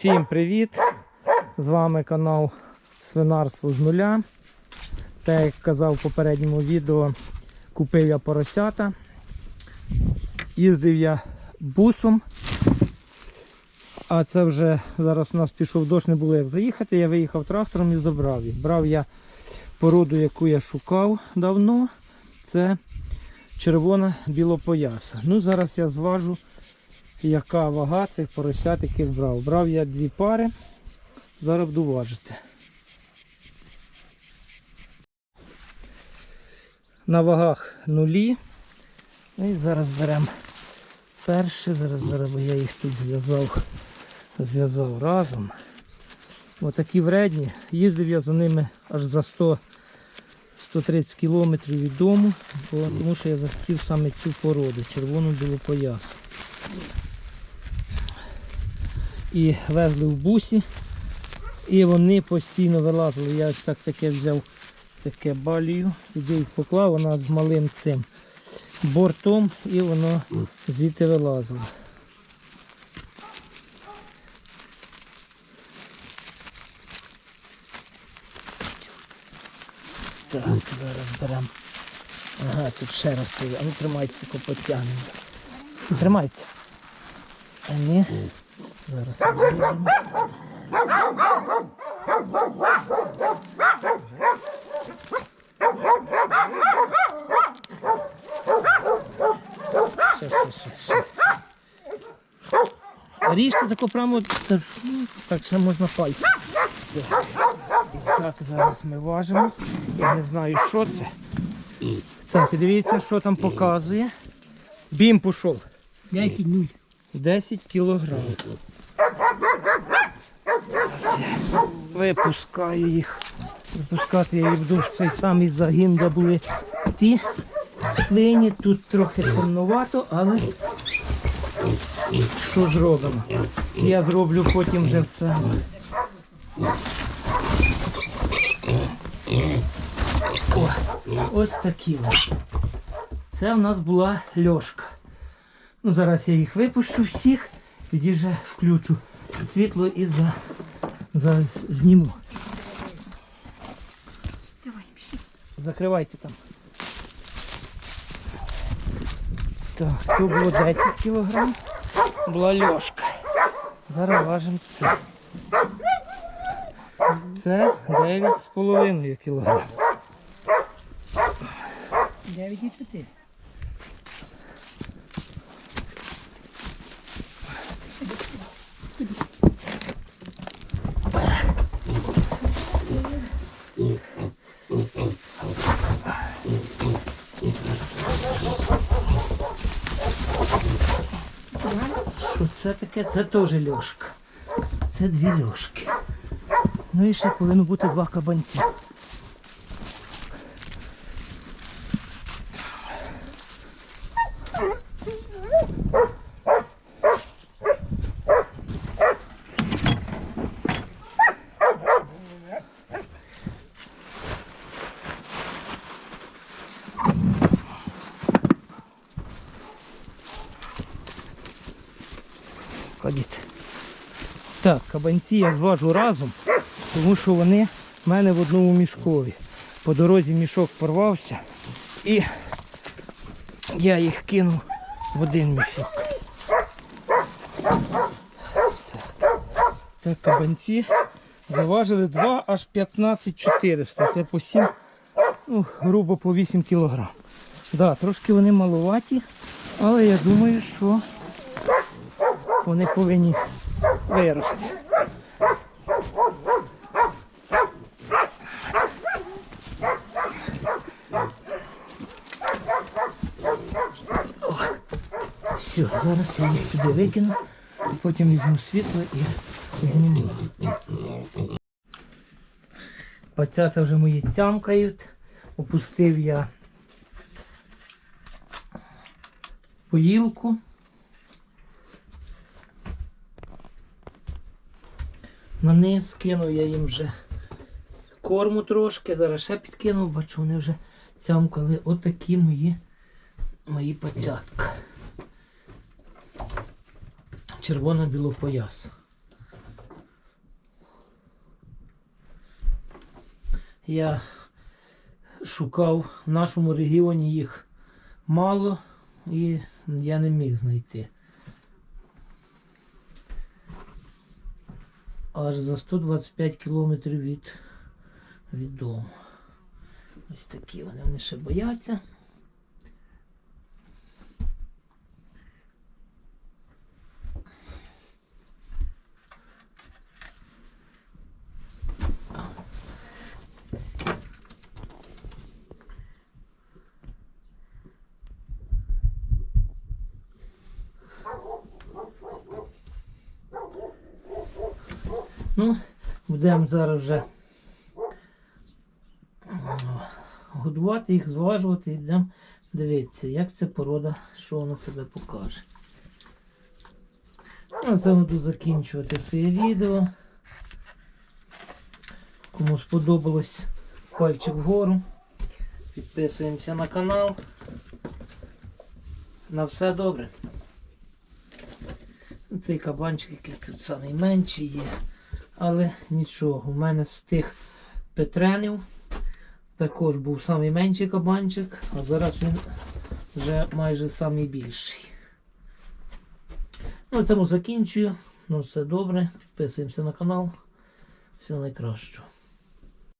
Всім привіт! З вами канал Свинарство з нуля. Так як казав в попередньому відео, купив я поросята. Їздив я бусом. А це вже зараз у нас пішов дощ, не було як заїхати. Я виїхав трактором і забрав їх. Брав я породу, яку я шукав давно. Це червона білопояса. Ну, зараз я зважу яка вага цих поросят, яких брав. Брав я дві пари, зараз буду важити. На вагах нулі. Ну і зараз беремо перше, зараз, зараз бо я їх тут зв'язав, зв'язав разом. Отакі вредні. Їздив я за ними аж за 100 130 кілометрів від дому, тому що я захотів саме цю породу, червону білопоясу і везли в бусі. І вони постійно вилазили. Я ось так таке взяв таке балію, туди їх поклав, вона з малим цим бортом і воно звідти вилазило. Так, зараз беремо. Ага, тут ще раз А ну тримайте, потягнемо. Тримайте. А ні. Зараз ще. Ріжте тако прямо, ну, так ще можна пальці. Так. Зараз ми важимо. Я не знаю, що це. Так, дивіться, що там показує. Бім пішов. 10 нуль. 10 кілограмів. Випускаю їх. Випускати я їх буду в цей самий загін, де були ті свині. Тут трохи темновато, але що зробимо? Я зроблю потім вже в це. О, ось такі. Це в нас була льошка. Ну, зараз я їх випущу всіх, тоді вже включу світло і за, за зніму. Давай, пішли. Закривайте там. Так, тут було 10 кг, була льошка. Зараз важимо це. Це 9,5 кг. 9 і 4. Що це таке? Це теж льошка. Це дві льошки. Ну і ще повинно бути два кабанці. Ходіть. Так, кабанці я зважу разом, тому що вони в мене в одному мішкові. По дорозі мішок порвався і я їх кинув в один мішок. Так, кабанці заважили 2 аж 15 400. Це по 7, ну, грубо по 8 кілограм. Да, трошки вони маловаті, але я думаю, що вони повинні вирости. Все, зараз я їх сюди викину, потім візьму світло і зніму. Пацята вже мої тямкають. Опустив я поїлку. Ну, на низ, кинув я їм вже корму трошки, зараз ще підкинув, бачу, вони вже цямкали отакі мої мої пацятка. червоно білопояс. Я шукав в нашому регіоні їх мало і я не міг знайти. Аж за 125 кілометрів від, від дому. Ось такі вони, вони ще бояться. Ну, будемо зараз вже годувати їх, зважувати і будемо дивитися, як ця порода, що вона себе покаже. Ну, це буду закінчувати своє відео. Кому сподобалось пальчик вгору. Підписуємося на канал. На все добре. Цей кабанчик якийсь тут найменший є. Але нічого, у мене з тих петренів також був найменший кабанчик, а зараз він вже майже найбільший. Ну, цьому закінчую. Ну, все добре. Підписуємося на канал. Всього найкращого.